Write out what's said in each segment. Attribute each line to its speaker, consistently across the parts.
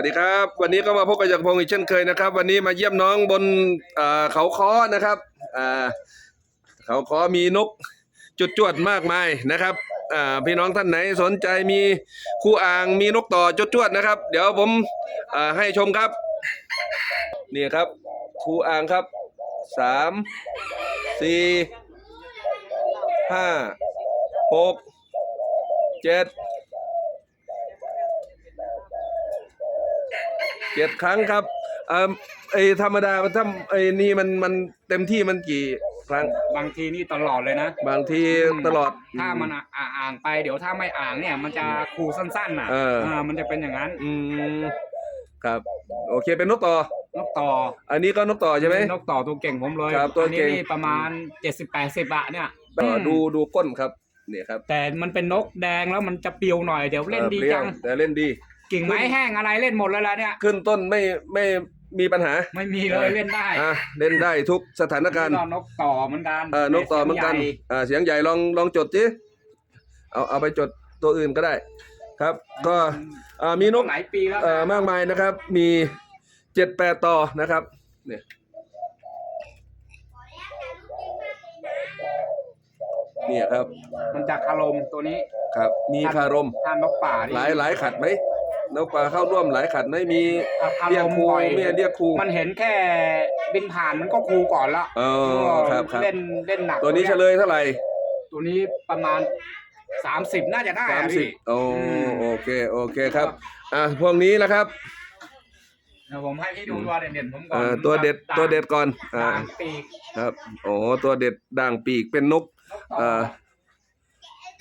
Speaker 1: วัสดีครับ วันนี้ก็มาพบกับจักรพงศ์อีกเช่นเคยนะครับ วันนี้มาเยี่ยมน้องบนเขาค้อนะครับเขาค้อมีนกจุดจวดมากมายนะครับพี่น้องท่านไหนสนใจมีคู่อ่างมีนกต่อจุดจวดนะครับ เดี๋ยวผมให้ชมครับนี่ครับคู่อ่างครับสามสี่ห้าหกเจ็ด เจ็ดครั้งครับเอ่อไอธรรมดาถ้าไอนี่มันมันเต็มที่มันกี่ครั้ง
Speaker 2: บางทีนี่ตลอดเลยนะ
Speaker 1: บางทีตลอด
Speaker 2: ถ้ามันอะอ่าอ่างไปเดี๋ยวถ้าไม่อ่างเนี่ย มันจะคูสั้นๆน่ะ
Speaker 1: เออ
Speaker 2: มันจะเป็นอย่างนั้น
Speaker 1: อืมครับ โอเคเป็นนกต่อ
Speaker 2: นกต่อ
Speaker 1: อันนี้ก็นกต่อใช่ไหม
Speaker 2: นกต่อตัวเก่งผมเลย
Speaker 1: ครับตัว
Speaker 2: อันนี้
Speaker 1: เก่ง
Speaker 2: นี่ประมาณเจ็ดสิบแปดสิบอะเนี่ย
Speaker 1: ต่ออ
Speaker 2: ม
Speaker 1: ดูดูก้นครับเนี่ยครับ
Speaker 2: แต่มันเป็นนกแดงแล้วมันจะเปรียวหน่อยเดี๋ยวเล่น
Speaker 1: ออ
Speaker 2: ดี
Speaker 1: ปรี้ย
Speaker 2: จัง
Speaker 1: แต่เล่นดี
Speaker 2: กิ่งไม้แห้งอะไรเล่นหมดเลยละเนี่ย
Speaker 1: ขึ้นต้นไม่ไม่มีปัญหา
Speaker 2: ไม่มีเลยเล่นได้
Speaker 1: อะเล่นได้ทุกสถานการณ์
Speaker 2: ก็นกต่อเหมือนกัน
Speaker 1: เออนกต่อเหมือนกัน
Speaker 2: สียงใหญ่
Speaker 1: อ่าเสียงใหญ่ลองลองจดสิเอาเอาไปจดตัวอื่นก็ได้ ครับ ก็อ่ามีนก
Speaker 2: หลายปีแล้ว
Speaker 1: เอ่อมากมายนะครับ มีเจ็ดแปดต่อนะครับเนี่ยเนี่ยครับ
Speaker 2: มันจะคารมตัวนี้
Speaker 1: ครับ มีคารม
Speaker 2: ถ้านกป่านี่
Speaker 1: หลายหลายขัดไหม นกป่าเข้าร่วมหลายขัดไหมมี
Speaker 2: ถ้าคา
Speaker 1: เรีย
Speaker 2: ร
Speaker 1: ก
Speaker 2: ม
Speaker 1: ครู
Speaker 2: บ่อย
Speaker 1: เมียเรียกครู
Speaker 2: มันเห็นแค่บินผ่านมันก็ครูก่อนละ
Speaker 1: อ๋อครับครับ
Speaker 2: เล่นเล่นหนัก
Speaker 1: ตัวนี้เฉลยเท่าไหร่
Speaker 2: ตัวนี้ประมาณสามสิบน่าจะได้
Speaker 1: สาม
Speaker 2: อะ
Speaker 1: สิบ
Speaker 2: พี่
Speaker 1: โอ้
Speaker 2: อืม
Speaker 1: โอเคโอเคครับอะพวกนี้นะครับ
Speaker 2: เดี๋ยวผมให้พี่ดูตัวเด่นๆผมก่อ
Speaker 1: เอ่
Speaker 2: น
Speaker 1: อตัวเด็ด
Speaker 2: ด่าง
Speaker 1: ตัวเด็ดก่อนอ่า
Speaker 2: ด่างปีก
Speaker 1: ครับโอ้ตัวเด็ดด่างปีกเป็นนก
Speaker 2: นกต่อ
Speaker 1: เอ่อ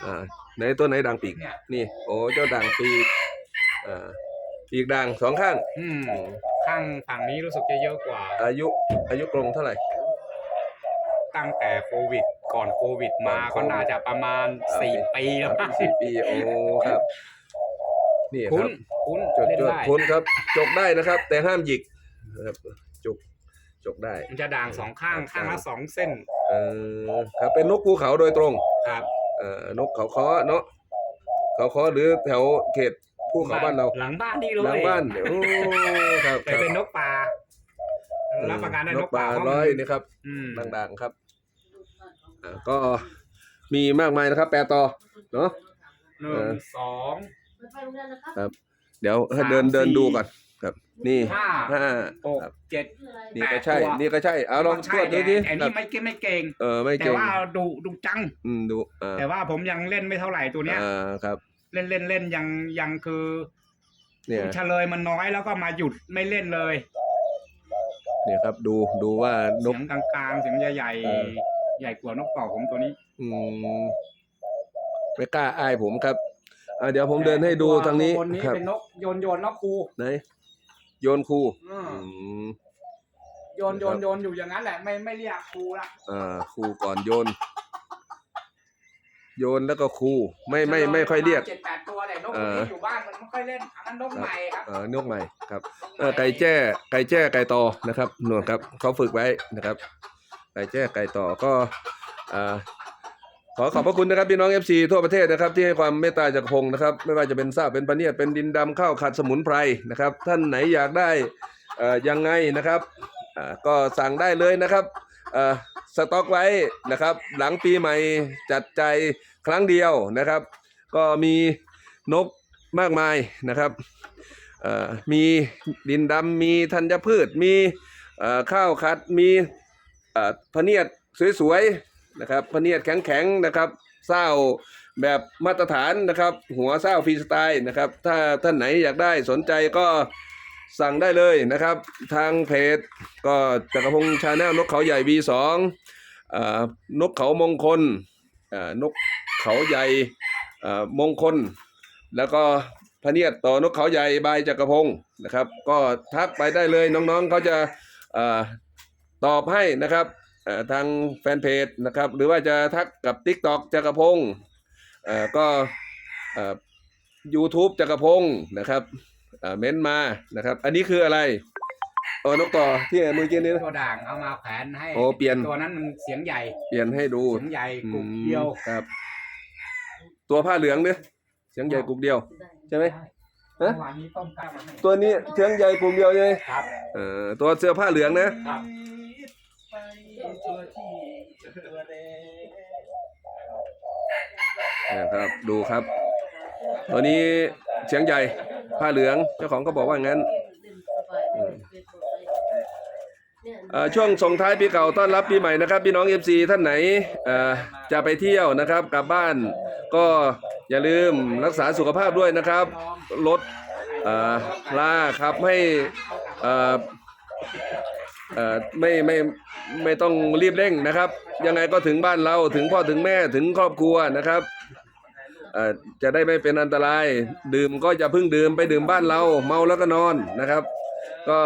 Speaker 1: อ่าไหนตัวไหนด่างปีก
Speaker 2: เนี่ย
Speaker 1: นี่โอ้เจ้าด่างปีก อ่าปีกด่างสองข้าง
Speaker 2: อืมข้างฝั่งนี้รู้สึกจะเยอะกว่า
Speaker 1: อายุอายุกรงเท่าไหร่
Speaker 2: ตั้งแต่โควิด ก่อนโควิดมา
Speaker 1: ก่อนโควิด
Speaker 2: ก็น่าจะประมาณสี่ปีแล้ว
Speaker 1: สามสิบปีโอ้ครับ นี่ค
Speaker 2: คุ้
Speaker 1: รั
Speaker 2: น
Speaker 1: บ
Speaker 2: คุ้น
Speaker 1: จด
Speaker 2: เล่น
Speaker 1: จด
Speaker 2: ได้
Speaker 1: คุ้นครับ จกได้นะครับ แต่ห้ามหยิกนะครับจกจกได้
Speaker 2: มันจะด่างสองข้างข้างละสองเส้น
Speaker 1: เออครับเป็นนกภูเขาโดยตรง
Speaker 2: ครับ
Speaker 1: เอ่อนกเขาค้อเนาะเขาค้อหรือแถวเขต ภูเขาบ้านเรา
Speaker 2: หลังบ้านนี่เลย
Speaker 1: หลังบ้านเนี่ยโอ้ครับ
Speaker 2: แต่เป็นนกป่ารับประกันได้นกป่า
Speaker 1: ร้อยนี่ครับ
Speaker 2: อืม
Speaker 1: ดังๆครับอ่าก็มีมากมายนะครับ แปลต่อเนาะ
Speaker 2: หนึ่งสอง
Speaker 1: เดี๋ยวให้เดิน
Speaker 2: สาม
Speaker 1: เดิน
Speaker 2: สี่
Speaker 1: ดูก่อนครับ นี่
Speaker 2: ห้า
Speaker 1: ห้า
Speaker 2: หก
Speaker 1: ครับ
Speaker 2: เจ็ด
Speaker 1: นี่ก็ใช่
Speaker 2: แปดตัว
Speaker 1: นี่ก็ใช่เอาลองตรวจดูดิ
Speaker 2: แต่
Speaker 1: ครั
Speaker 2: นี่
Speaker 1: บ
Speaker 2: ไม่เก่งไม่เก่ง
Speaker 1: เออไม่
Speaker 2: แต่
Speaker 1: เก่ง
Speaker 2: ว่าดูดูจัง
Speaker 1: อืมดูอ่า
Speaker 2: แต่ว่าผมยังเล่นไม่เท่าไหร่ตัวเนี้ย
Speaker 1: อ่าครับ
Speaker 2: เล่นเล่นเล่นยังยังคือ
Speaker 1: เนี่ย
Speaker 2: เฉลยมันน้อยแล้วก็มาหยุดไม่เล่นเลย
Speaker 1: เนี่ยครับดูดูว่าน
Speaker 2: เสี
Speaker 1: ก
Speaker 2: ยงกลางๆเสียงใหญ่
Speaker 1: เออ
Speaker 2: ๆใหญ่กว่านกต่อผมตัวนี้
Speaker 1: อืมไม่กล้าอายผมครับอ่าเดี๋ยวผมเดินให้ดูทางนี้
Speaker 2: ตัวนี้
Speaker 1: ครับ
Speaker 2: เป็นนกโยนโยนนกครู
Speaker 1: ไหนโยนคู
Speaker 2: อืม
Speaker 1: อืม
Speaker 2: โยนโยนโยนอยู่อย่างนั้นแหละไม่ไม่เรียกครูละ
Speaker 1: อ่าคูก่อนโยน โยนแล้วก็คูไม่ไม่ไม่ค่อยเรียก
Speaker 2: เจ็ดแปดตัวแต่นก
Speaker 1: เอ
Speaker 2: ตัว
Speaker 1: อ
Speaker 2: นี้อยู่บ้านมันไม่ค่อยเล่นอันนั้นนกใหม่ครับ
Speaker 1: เออนกใหม่ครับเออไก่แจ้ไก่แจ้ไก่ต่อนะครับหนวดครับเขาฝึกไว้นะครับ ไก่แจ้ไก่ต่อก็อ่าขอขอบพระคุณนะครับพี่น้องเอฟซีทั่วประเทศนะครับที่ให้ความเมตตาจากพงศ์นะครับ ไม่ว่าจะเป็นทราบเป็นปะเนียดเป็นดินดำข้าวขัดสมุนไพรนะครับ ท่านไหนอยากได้เอ่อยังไงนะครับอ่าก็สั่งได้เลยนะครับเอ่อสต็อกไว้นะครับ หลังปีใหม่จัดใจครั้งเดียวนะครับ ก็มีนกมากมายนะครับมีดินดำมีธัญพืช มีข้าวขัด มีพเนียดสวยๆนะครับพเนียดแข็งๆนะครับเศร้าแบบมาตรฐานนะครับ หัวเศร้าฟรีสไตล์นะครับ ถ้าท่านไหนอยากได้สนใจก็ สั่งได้เลยนะครับ ทางเพจก็จักรพงษ์ชาแนลนกเขาใหญ่ V2 เอ่อนกเขามงคลอ่อนกเขาใหญ่อ่อมงคล แล้วก็พะเนียดต่อนกเขาใหญ่บายจักรพงศ์นะครับ ก็ทักไปได้เลยน้องๆเขาจะอ่อตอบให้นะครับอ่อทางแฟนเพจนะครับ หรือว่าจะทักกับ Tik t o อกจักรพงศ์เอ่อก็อ่อ YouTube จักรพงศ์นะครับ อ่อเม้นมานะครับ อันนี้คืออะไรเออนกต่อที่เมื่อกี้นี้นะ
Speaker 2: ตัวด่างเอามาแขวนให้
Speaker 1: โอ้เปลี่ยน
Speaker 2: ตัวนั้นมันเสียงใหญ่
Speaker 1: เปลี่ยนให้ดู
Speaker 2: เสียงใหญ่กุกเดียว
Speaker 1: อืมครับ ตัวผ้าเหลืองเนี่ยเสียงใหญ่กุกเดียว ใช่ไหม ฮะ
Speaker 2: เมื่อวานนี้ต้มข้าวมาให้
Speaker 1: ตัวนี้เชียงใหญ่กลุ่มเดียวเลย
Speaker 2: ครับ
Speaker 1: เออตัวเสื้อผ้าเหลืองนะ
Speaker 2: ครับ
Speaker 1: นะครับ ดูครับ ตัวนี้เชียงใหญ่ ผ้าเหลือง เจ้าของก็บอกว่างั้นเอ่อช่วงส่งท้ายปีเก่าต้อนรับปีใหม่นะครับพี่น้องเอฟซีท่านไหนเอ่อจะไปเที่ยวนะครับ กลับบ้านก็อย่าลืมรักษาสุขภาพด้วยนะครับ ลดเอ่อลาครับให้เอ่อเอ่อไม่ไม่ไม่ต้องรีบเร่งนะครับ ยังไงก็ถึงบ้านเราถึงพ่อถึงแม่ถึงครอบครัวนะครับเอ่อ จะได้ไม่เป็นอันตราย ดื่มก็จะพึ่งดื่มไปดื่มบ้านเรา เมาแล้วก็นอนนะครับ ก็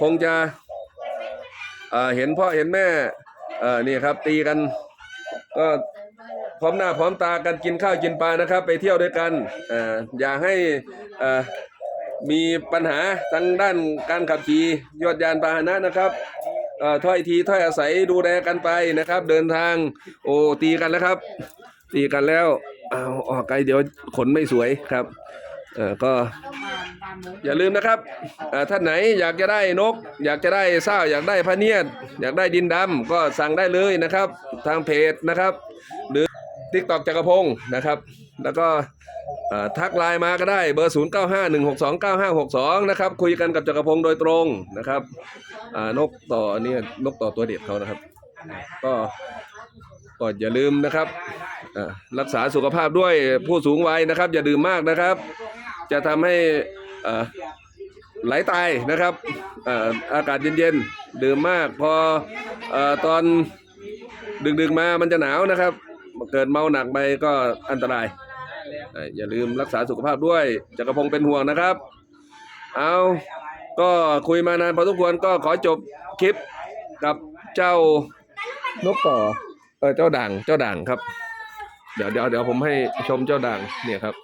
Speaker 1: คงจะเห็นพ่อเห็นแม่นี่ครับตีกัน ก็พร้อมหน้าพร้อมตากันกินข้าวกินปลานะครับ ไปเที่ยวด้วยกันออย่าให้มีปัญหาทางด้านการขับขี่ยวดยานพาหนะนะครับถ้อยทีถ้อยอาศัยดูแลกันไปนะครับ เดินทาง โอ้ตีกันแล้วครับ ตีกันแล้ว เอาออกไกลเดี๋ยวขนไม่สวยครับเออก็อย่าลืมนะครับท่านไหนอยากจะได้นก อยากจะได้เศร้าอยากได้พะเนียด อยากได้ดินดำก็สั่งได้เลยนะครับ ทางเพจนะครับ หรือ t ิ k t o k จักรพงศ์นะครับ แล้วก็ทักไลน์มาก็ได้เบอร์ 0 9 5 1 6 2 9 5 6 2 นะครับ คุยกันกับจักรพงศ์โดยตรงนะครับนกต่อเนี่ยนกต่อตัวเด็ดเขานะครับ ก็ก็อย่าลืมนะครับ รักษาสุขภาพด้วยผู้สูงวัยนะครับ อย่าดื่มมากนะครับ จะทำให้อ่ไหลตายนะครับออากาศเย็นๆดื่มมากพออตอนดึกๆมามันจะหนาวนะครับ เกิดเมาหนักไปก็อันตรายเอ่ออย่าลืมรักษาสุขภาพด้วยจักรพงศ์เป็นห่วงนะครับ เอาก็คุยมานานพอสมควรก็ขอจบคลิปกับเจ้านกต่อเออเจ้าด่างเจ้าด่างครับ เดี๋ยวเดี๋ยวเดี๋ยวผมให้ชมเจ้าด่างเนี่ยครับ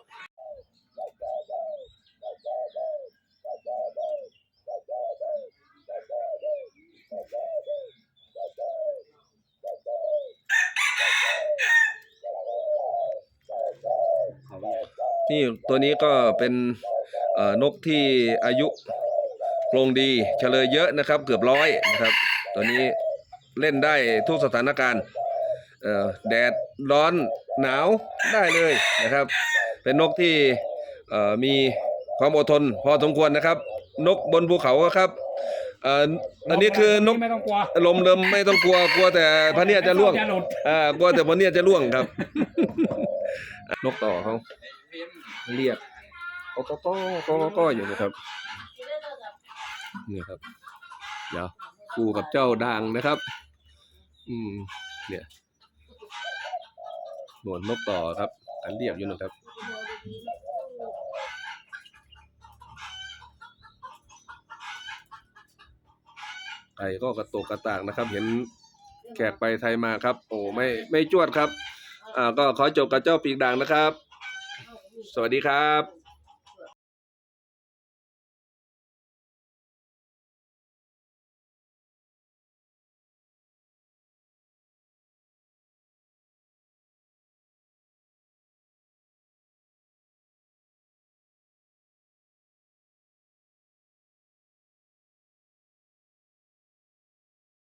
Speaker 1: นี่ตัวนี้ก็เป็นนกที่อายุโรงดีเฉลยเยอะนะครับ เกือบร้อยนะครับ ตัวนี้เล่นได้ทุกสถานการณ์แดด ร้อนหนาวได้เลยนะครับ เป็นนกที่เอ่อมีความอดทนพอสมควรนะครับ นกบนภูเขาครับเอ่ออันนี้คือนก
Speaker 2: ไม่ต้องกลัว
Speaker 1: ลมเริมไม่ต้องกลัวกลัวแต่พระเนียดจะล่วง
Speaker 2: อย่าหลุด
Speaker 1: อ่ากลัวแต่พระเนียดจะล่วงครับ นกต่อเขาเรียกก็ก็ก็ก็ก็ก็อยู่นะครับนี่ครับ เดี๋ยวคู่กับเจ้าด่างนะครับ อืมเนี่ย หนวดนกต่อครับอันเรียบอยู่นะครับไก่ก็กระตกกระตากนะครับ เห็นแขกไปไทยมาครับ โอ้ไม่ไม่จวดครับ อ่าก็ขอจบกับเจ้าปีกด่างนะครับ สวัสดีครับ